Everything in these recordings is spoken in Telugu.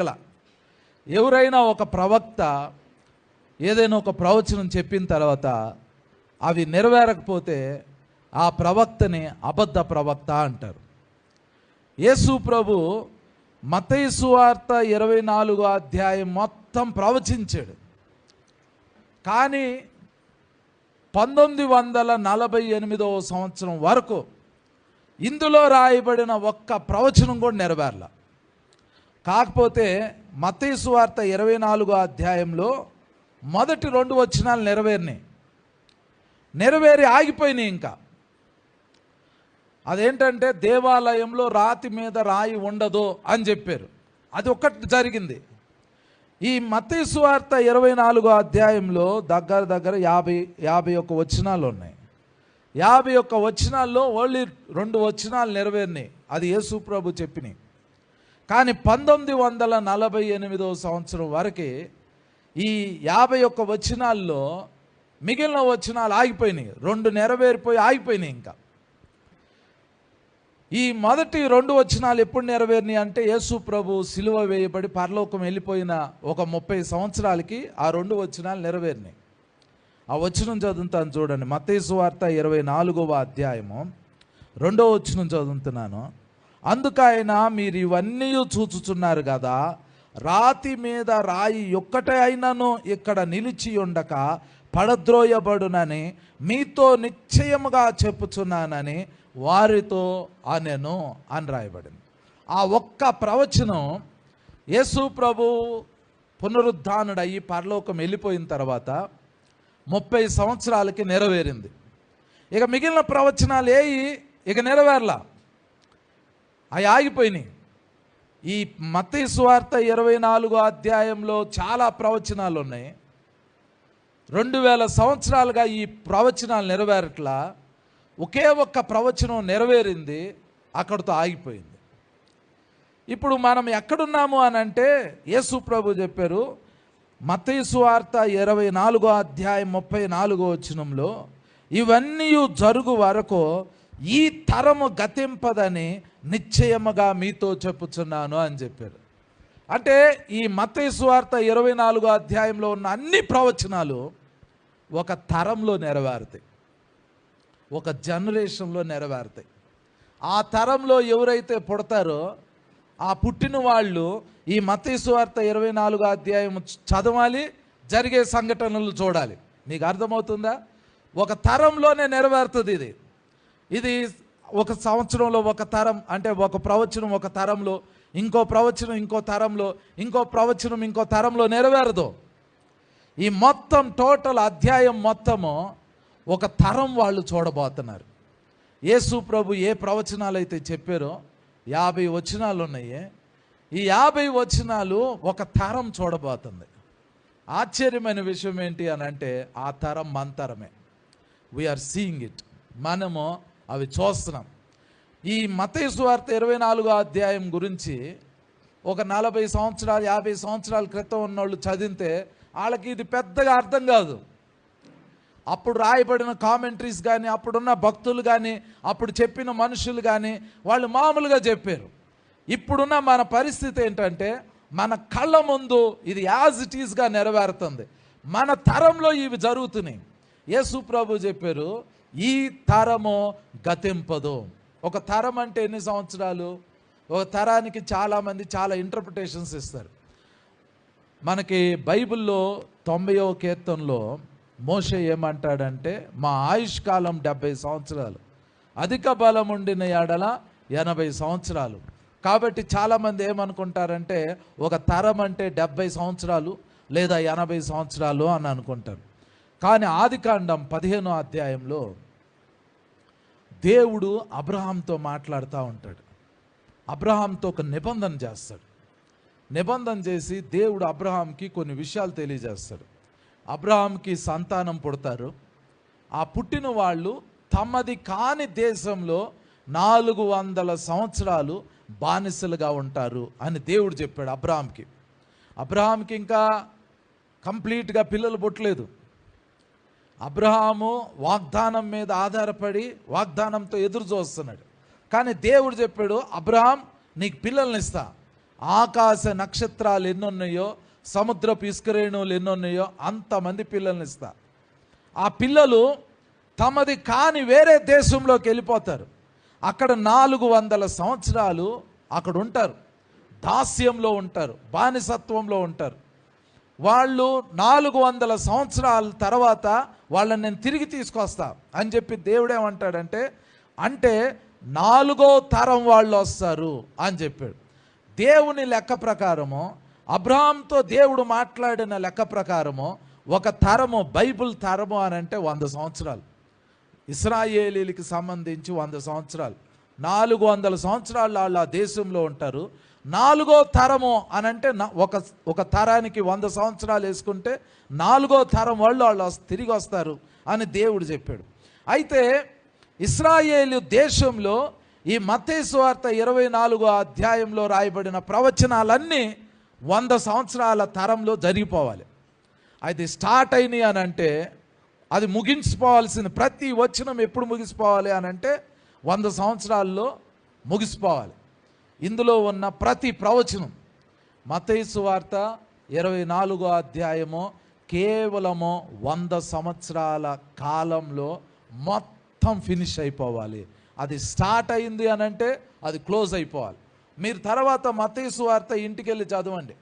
గల. ఎవరైనా ఒక ప్రవక్త ఏదైనా ఒక ప్రవచనం చెప్పిన తర్వాత అవి నెరవేరకపోతే ఆ ప్రవక్తని అబద్ధ ప్రవక్త అంటారు. యేసు ప్రభు మతయి సువార్త ఇరవై నాలుగో అధ్యాయం మొత్తం ప్రవచించాడు. కానీ పంతొమ్మిది వందల నలభై ఎనిమిదవ సంవత్సరం వరకు ఇందులో రాయబడిన ఒక్క ప్రవచనం కూడా నెరవేరల. కాకపోతే మతయి వార్త ఇరవై నాలుగో అధ్యాయంలో మొదటి రెండు వచనాలు నెరవేరినాయి నెరవేరి ఆగిపోయినాయి ఇంకా. అదేంటంటే దేవాలయంలో రాతి మీద రాయి ఉండదు అని చెప్పారు. అది ఒక్కటి జరిగింది. ఈ మత్తయి వార్త ఇరవై నాలుగో అధ్యాయంలో దగ్గర దగ్గర యాభై యాభై ఒక్క వచనాలు ఉన్నాయి. యాభై ఒక్క వచనాల్లో ఓన్లీ రెండు వచనాలు నెరవేరినాయి. అది యేసు ప్రభు చెప్పినాయి కానీ పంతొమ్మిది వందల నలభై ఎనిమిదవ సంవత్సరం వరకు ఈ యాభై ఒక్క వచనాల్లో మిగిలిన వచనాలు ఆగిపోయినాయి. రెండు నెరవేరిపోయి ఆగిపోయినాయి ఇంకా. ఈ మొదటి రెండు వచనాలు ఎప్పుడు నెరవేరినాయి అంటే యేసు ప్రభు సిలువ వేయబడి పరలోకం వెళ్ళిపోయిన ఒక ముప్పై సంవత్సరాలకి ఆ రెండు వచనాలు నెరవేరినాయి. ఆ వచనం చదువుతాను చూడండి. మతేసు వార్త ఇరవై నాలుగవ అధ్యాయము. రెండో వచనం చదువుతున్నాను. అందుకైన మీరు ఇవన్నీ చూచుచున్నారు కదా రాతి మీద రాయి ఒక్కటే అయినను ఇక్కడ నిలిచి ఉండక పడద్రోయబడునని మీతో నిశ్చయముగా చెప్పుచున్నానని వారితో అనెను అని రాయబడింది. ఆ ఒక్క ప్రవచనం యేసు ప్రభు పునరుద్ధానుడయ్యి పరలోకం వెళ్ళిపోయిన తర్వాత ముప్పై సంవత్సరాలకి నెరవేరింది. ఇక మిగిలిన ప్రవచనాలు ఏవి ఇక నెరవేరలా. అవి ఆగిపోయినాయి. ఈ మతయ సువార్త ఇరవై నాలుగో అధ్యాయంలో చాలా ప్రవచనాలు ఉన్నాయి. రెండు వేల సంవత్సరాలుగా ఈ ప్రవచనాలు నెరవేరట్లా. ఒకే ఒక్క ప్రవచనం నెరవేరింది అక్కడితో ఆగిపోయింది. ఇప్పుడు మనం ఎక్కడున్నాము అని అంటే యేసు ప్రభు చెప్పారు మత్తయి సువార్త ఇరవై నాలుగో అధ్యాయం ముప్పై నాలుగో వచనంలో ఇవన్నీ జరుగు వరకు ఈ తరము గతింపదని నిశ్చయముగా మీతో చెప్పుచున్నాను అని చెప్పారు అంటే ఈ మతేశ్వార్త ఇరవై నాలుగో అధ్యాయంలో ఉన్న అన్ని ప్రవచనాలు ఒక తరంలో నెరవేరుతాయి. ఒక జనరేషన్లో నెరవేరుతాయి. ఆ తరంలో ఎవరైతే పుడతారో ఆ పుట్టిన వాళ్ళు ఈ మతేశ్వార్త ఇరవై నాలుగో అధ్యాయం చదవాలి జరిగే సంఘటనలు చూడాలి. నీకు అర్థమవుతుందా? ఒక తరంలోనే నెరవేరుతుంది ఇది. ఇది ఒక సంవత్సరంలో ఒక తరం అంటే ఒక ప్రవచనం ఒక తరంలో ఇంకో ప్రవచనం ఇంకో తరంలో ఇంకో ప్రవచనం ఇంకో తరంలో నెరవేరదు. ఈ మొత్తం టోటల్ అధ్యాయం మొత్తము ఒక తరం వాళ్ళు చూడబోతున్నారు. యేసు ప్రభు ఏ ప్రవచనాలు అయితే చెప్పారో యాభై వచనాలు ఉన్నాయి ఈ యాభై వచనాలు ఒక తరం చూడబోతుంది. ఆశ్చర్యమైన విషయం ఏంటి అని అంటే ఆ తరం మన తరమే వీఆర్ సీయింగ్ ఇట్ మనము అవి చూస్తున్నాం ఈ మతయ సువార్త ఇరవై నాలుగో అధ్యాయం గురించి ఒక నలభై సంవత్సరాలు యాభై సంవత్సరాల క్రితం ఉన్నోళ్ళు చదివితే వాళ్ళకి ఇది పెద్దగా అర్థం కాదు. అప్పుడు రాయబడిన కామెంటరీస్ కానీ అప్పుడున్న భక్తులు కానీ అప్పుడు చెప్పిన మనుషులు కానీ వాళ్ళు మామూలుగా చెప్పారు. ఇప్పుడున్న మన పరిస్థితి ఏంటంటే మన కళ్ళ ముందు ఇది యాజ్ ఇట్ ఈస్గా నెరవేరుతుంది. మన తరంలో ఇవి జరుగుతున్నాయి. యేసు ప్రభు చెప్పారు ఈ తరము గతింపదు. ఒక తరం అంటే ఎన్ని సంవత్సరాలు? ఒక తరానికి చాలామంది చాలా ఇంటర్ప్రిటేషన్స్ ఇస్తారు. మనకి బైబిల్లో తొంభైవ కీర్తనలో మోషే ఏమంటాడంటే మా ఆయుష్ కాలం డెబ్బై సంవత్సరాలు. అధిక బలం ఉండిన ఏడల ఎనభై సంవత్సరాలు. కాబట్టి చాలామంది ఏమనుకుంటారంటే ఒక తరం అంటే డెబ్బై సంవత్సరాలు లేదా ఎనభై సంవత్సరాలు అని అనుకుంటారు. కానీ ఆదికాండం పదిహేనో అధ్యాయంలో దేవుడు అబ్రహాంతో మాట్లాడుతూ ఉంటాడు. అబ్రహాంతో ఒక నిబంధన చేస్తాడు. నిబంధన చేసి దేవుడు అబ్రహాంకి కొన్ని విషయాలు తెలియజేస్తాడు. అబ్రహాంకి సంతానం పుడతారు. ఆ పుట్టిన వాళ్ళు తమది కాని దేశంలో నాలుగు వందల సంవత్సరాలు బానిసలుగా ఉంటారు అని దేవుడు చెప్పాడు అబ్రహాంకి. అబ్రహాంకి ఇంకా కంప్లీట్గా పిల్లలు పుట్టలేదు. అబ్రహాము వాగ్దానం మీద ఆధారపడి వాగ్దానంతో ఎదురు చూస్తున్నాడు. కానీ దేవుడు చెప్పాడు అబ్రహాం నీకు పిల్లల్ని ఇస్తా. ఆకాశ నక్షత్రాలు ఎన్నున్నాయో సముద్రపు ఇసుకరేణువులు ఎన్నున్నాయో అంతమంది పిల్లల్ని ఇస్తా. ఆ పిల్లలు తమది కాని వేరే దేశంలోకి వెళ్ళిపోతారు. అక్కడ నాలుగు వందల సంవత్సరాలు అక్కడ ఉంటారు. దాస్యంలో ఉంటారు బానిసత్వంలో ఉంటారు. వాళ్ళు నాలుగు వందల సంవత్సరాల తర్వాత వాళ్ళని నేను తిరిగి తీసుకొస్తా అని చెప్పి దేవుడు ఏమంటాడంటే అంటే నాలుగో తరం వాళ్ళు వస్తారు అని చెప్పాడు. దేవుని లెక్క ప్రకారము అబ్రహాంతో దేవుడు మాట్లాడిన లెక్క ప్రకారము ఒక తరము బైబిల్ తరము అని అంటే వంద సంవత్సరాలు. ఇస్రాయేలీలకి సంబంధించి వంద సంవత్సరాలు. నాలుగు వందల సంవత్సరాలు వాళ్ళు ఆ దేశంలో ఉంటారు. నాలుగో తరము అని అంటే ఒక ఒక తరానికి వంద సంవత్సరాలు వేసుకుంటే నాలుగో తరం వాళ్ళు వాళ్ళు తిరిగి వస్తారు అని దేవుడు చెప్పాడు. అయితే ఇస్రాయేలు దేశంలో ఈ మతేశ్వార్త ఇరవై నాలుగో అధ్యాయంలో రాయబడిన ప్రవచనాలన్నీ వంద సంవత్సరాల తరంలో జరిగిపోవాలి. అయితే స్టార్ట్ అయినాయి అని అంటే అది ముగించిపోవాల్సిన ప్రతి వచనం ఎప్పుడు ముగిసిపోవాలి అని అంటే వంద సంవత్సరాల్లో ముగిసిపోవాలి. ఇందులో ఉన్న ప్రతి ప్రవచనం. మతైసు వార్త ఇరవై నాలుగో అధ్యాయము కేవలము వంద సంవత్సరాల కాలంలో మొత్తం ఫినిష్ అయిపోవాలి. అది స్టార్ట్ అయింది అని అంటే అది క్లోజ్ అయిపోవాలి. మీరు తర్వాత మతైసు వార్త ఇంటికి వెళ్ళి చదవండి.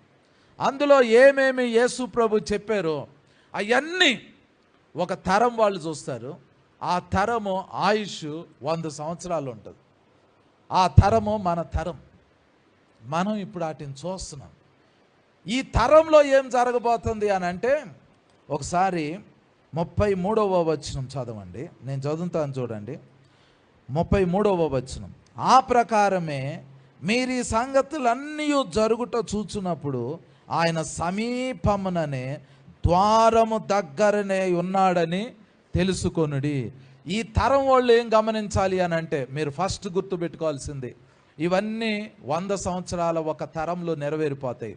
అందులో ఏమేమి యేసు ప్రభు చెప్పారో అవన్నీ ఒక తరం వాళ్ళు చూస్తారు. ఆ తరము ఆయుష్ వంద సంవత్సరాలు ఉంటుంది. ఆ తరము మన తరం. మనం ఇప్పుడు వాటిని చూస్తున్నాం. ఈ తరంలో ఏం జరగబోతుంది అని అంటే ఒకసారి ముప్పై మూడవ వచనం చదవండి. నేను చదువుతాను చూడండి. ముప్పై మూడవ వచనం. ఆ ప్రకారమే మీరు ఈ సంగతులన్నీ జరుగుట చూచున్నప్పుడు ఆయన సమీపముననే ద్వారము దగ్గరనే ఉన్నాడని తెలుసుకొనుడి. ఈ తరం వాళ్ళు ఏం గమనించాలి అని అంటే మీరు ఫస్ట్ గుర్తుపెట్టుకోవాల్సింది ఇవన్నీ వంద సంవత్సరాల ఒక తరంలో నెరవేరిపోతాయి.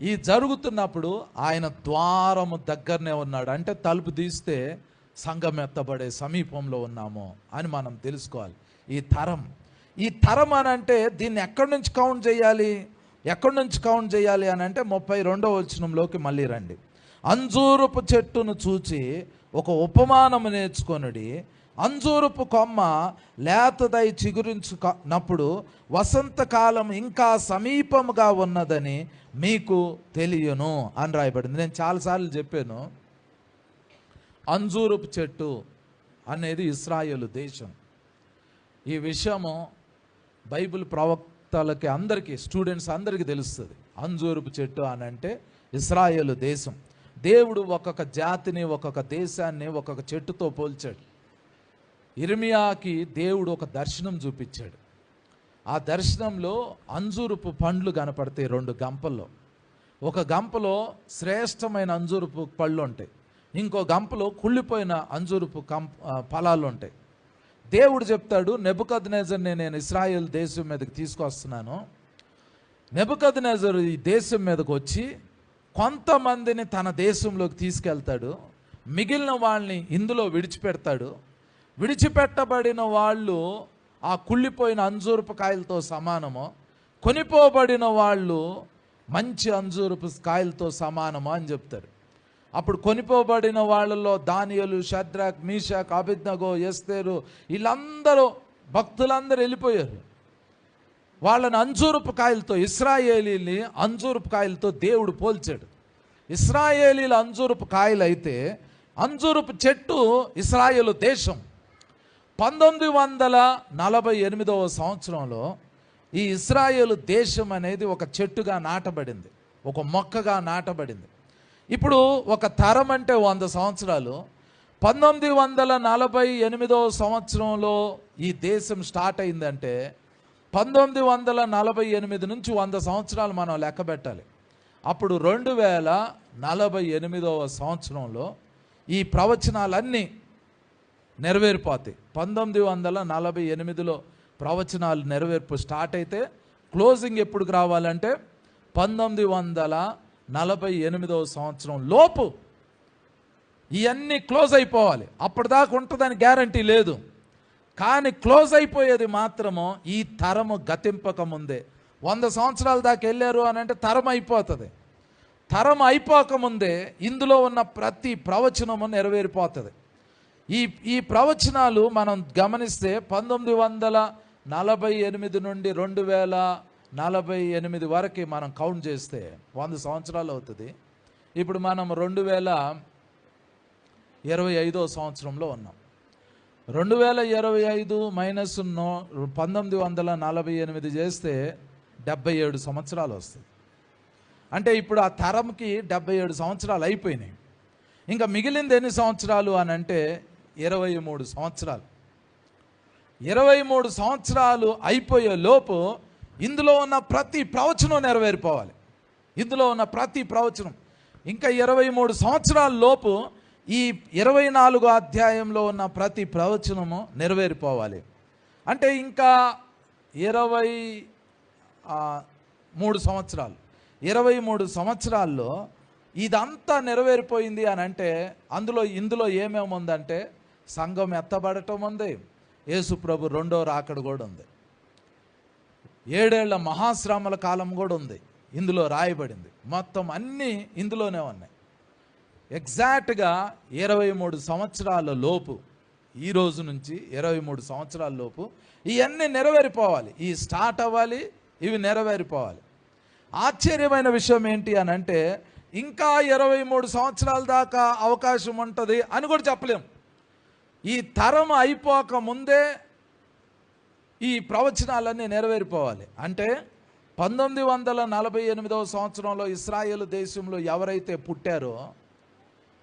ఈ జరుగుతున్నప్పుడు ఆయన ద్వారము దగ్గరనే ఉన్నాడు. అంటే తలుపు తీస్తే సంఘం ఎత్తబడే సమీపంలో ఉన్నాము అని మనం తెలుసుకోవాలి. ఈ తరం ఈ తరం అని అంటే దీన్ని ఎక్కడి నుంచి కౌంట్ చేయాలి? ఎక్కడి నుంచి కౌంట్ చేయాలి అని అంటే ముప్పై రెండవ వచనంలోకి మళ్ళీ రండి. అంజూరపు చెట్టును చూచి ఒక ఉపమానము నేర్చుకొనుడి. అంజూరపు కొమ్మ లేతదై చిగురించుకున్నప్పుడు వసంతకాలం ఇంకా సమీపముగా ఉన్నదని మీకు తెలియను అని రాయబడింది. నేను చాలాసార్లు చెప్పాను అంజూరపు చెట్టు అనేది ఇస్రాయేల్ దేశం. ఈ విషయము బైబిల్ ప్రవక్తలకి అందరికీ స్టూడెంట్స్ అందరికీ తెలుస్తుంది. అంజూరపు చెట్టు అని అంటే ఇస్రాయేల్ దేశం. దేవుడు ఒక్కొక్క జాతిని ఒక్కొక్క దేశాన్ని ఒక్కొక్క చెట్టుతో పోల్చాడు. ఇర్మియాకి దేవుడు ఒక దర్శనం చూపించాడు. ఆ దర్శనంలో అంజూరుపు పండ్లు కనపడతాయి రెండు గంపల్లో. ఒక గంపలో శ్రేష్టమైన అంజూరుపు పళ్ళు ఉంటాయి. ఇంకో గంపలో కుళ్ళిపోయిన అంజూరుపు కం ఫలాలు ఉంటాయి. దేవుడు చెప్తాడు నెబుకద్నేజర్ని నేను ఇస్రాయేల్ దేశం మీదకి తీసుకొస్తున్నాను. నెబుకద్నేజర్ ఈ దేశం మీదకి వచ్చి కొంతమందిని తన దేశంలోకి తీసుకెళ్తాడు మిగిలిన వాళ్ళని ఇందులో విడిచిపెడతాడు. విడిచిపెట్టబడిన వాళ్ళు ఆ కుళ్ళిపోయిన అంజూరపు కాయలతో సమానము? కొనిపోబడిన వాళ్ళు మంచి అంజూరపు కాయలతో సమానము అని చెప్తారు. అప్పుడు కొనిపోబడిన వాళ్ళలో దానియలు షద్రాక్ మీషాక్ అభిజ్ఞగో ఎస్తేరు వీళ్ళందరూ భక్తులందరూ వెళ్ళిపోయారు. వాళ్ళని అంజూరపు కాయలతో ఇస్రాయేలీని అంజూరపు కాయలతో దేవుడు పోల్చాడు. ఇస్రాయేలీల అంజూరపు కాయలైతే అయితే అంజూరపు చెట్టు ఇస్రాయేలు దేశం. పంతొమ్మిది వందల నలభై ఎనిమిదవ సంవత్సరంలో ఈ ఇస్రాయేలు దేశం అనేది ఒక చెట్టుగా నాటబడింది. ఒక మొక్కగా నాటబడింది. ఇప్పుడు ఒక తరం అంటే వంద సంవత్సరాలు. పంతొమ్మిది వందల నలభై ఎనిమిదవ సంవత్సరంలో ఈ దేశం స్టార్ట్ అయిందంటే పంతొమ్మిది వందల నలభై ఎనిమిది నుంచి వంద సంవత్సరాలు మనం లెక్క పెట్టాలి. అప్పుడు రెండు వేల నలభై ఎనిమిదవ సంవత్సరంలో ఈ ప్రవచనాలన్నీ నెరవేరిపోతాయి. పంతొమ్మిది వందల నలభై ఎనిమిదిలో ప్రవచనాలు నెరవేర్పు స్టార్ట్ అయితే క్లోజింగ్ ఎప్పుడు రావాలంటే పంతొమ్మిది వందల నలభై ఎనిమిదవ సంవత్సరం లోపు ఇవన్నీ క్లోజ్ అయిపోవాలి. అప్పటిదాకా ఉంటుందని గ్యారంటీ లేదు. కానీ క్లోజ్ అయిపోయేది మాత్రము ఈ తరము గతింపక ముందే. వంద సంవత్సరాల దాకా వెళ్ళారు అని అంటే తరం అయిపోతుంది. తరం అయిపోకముందే ఇందులో ఉన్న ప్రతి ప్రవచనము నెరవేరిపోతుంది. ఈ ఈ ప్రవచనాలు మనం గమనిస్తే పంతొమ్మిది వందల నలభై ఎనిమిది నుండి రెండు వేల నలభై ఎనిమిది వరకు మనం కౌంట్ చేస్తే వంద సంవత్సరాలు అవుతుంది. ఇప్పుడు మనం రెండు వేల ఇరవై ఐదో సంవత్సరంలో ఉన్నాం. రెండు వేల ఇరవై ఐదు మైనస్ నో పంతొమ్మిది వందల నలభై ఎనిమిది చేస్తే డెబ్బై ఏడు సంవత్సరాలు వస్తుంది అంటే ఇప్పుడు ఆ తరంకి డెబ్బై ఏడు సంవత్సరాలు అయిపోయినాయి. ఇంకా మిగిలింది ఎన్ని సంవత్సరాలు అని అంటే ఇరవై మూడు సంవత్సరాలు. ఇరవై మూడు సంవత్సరాలు అయిపోయే లోపు ఇందులో ఉన్న ప్రతి ప్రవచనం నెరవేరిపోవాలి. ఇందులో ఉన్న ప్రతి ప్రవచనం. ఇంకా ఇరవై మూడు సంవత్సరాల లోపు ఈ ఇరవై నాలుగో అధ్యాయంలో ఉన్న ప్రతి ప్రవచనము నెరవేరిపోవాలి. అంటే ఇంకా ఇరవై మూడు సంవత్సరాలు. ఇరవై మూడు సంవత్సరాల్లో ఇదంతా నెరవేరిపోయింది అని అంటే అందులో ఇందులో ఏమేమి ఉందంటే సంఘం ఎత్తబడటం ఉంది. యేసుప్రభు రెండో రాకడ కూడా ఉంది. ఏడేళ్ళ మహాశ్రమల కాలం కూడా ఉంది. ఇందులో రాయబడింది. మొత్తం అన్నీ ఇందులోనే ఉన్నాయి. ఎగ్జాక్ట్గా ఇరవై మూడు సంవత్సరాల లోపు ఈ రోజు నుంచి ఇరవై మూడు సంవత్సరాల లోపు ఇవన్నీ నెరవేరిపోవాలి. ఈ స్టార్ట్ అవ్వాలి ఇవి నెరవేరిపోవాలి. ఆశ్చర్యమైన విషయం ఏంటి అని అంటే ఇంకా ఇరవై మూడు సంవత్సరాల దాకా అవకాశం ఉంటుంది అని కూడా చెప్పలేం. ఈ తరం అయిపోక ముందే ఈ ప్రవచనాలన్నీ నెరవేరిపోవాలి. అంటే పంతొమ్మిది వందల నలభై ఎనిమిదవ సంవత్సరంలో ఇస్రాయేల్ దేశంలో ఎవరైతే పుట్టారో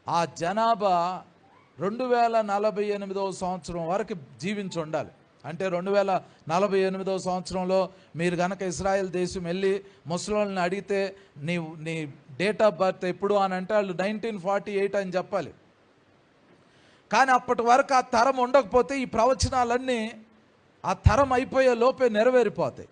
ఆ జనాభా రెండు వేల నలభై ఎనిమిదవ సంవత్సరం వరకు జీవించి ఉండాలి. అంటే రెండు వేల నలభై ఎనిమిదవ సంవత్సరంలో మీరు కనుక ఇస్రాయెల్ దేశం వెళ్ళి ముసలోళ్ళని అడిగితే నీ నీ డేట్ ఆఫ్ బర్త్ ఎప్పుడు అని అంటే వాళ్ళు నైన్టీన్ ఫార్టీ ఎయిట్ అని చెప్పాలి. కానీ అప్పటి వరకు ఆ తరం ఉండకపోతే ఈ ప్రవచనాలన్నీ ఆ తరం అయిపోయే లోపే నెరవేరిపోతాయి.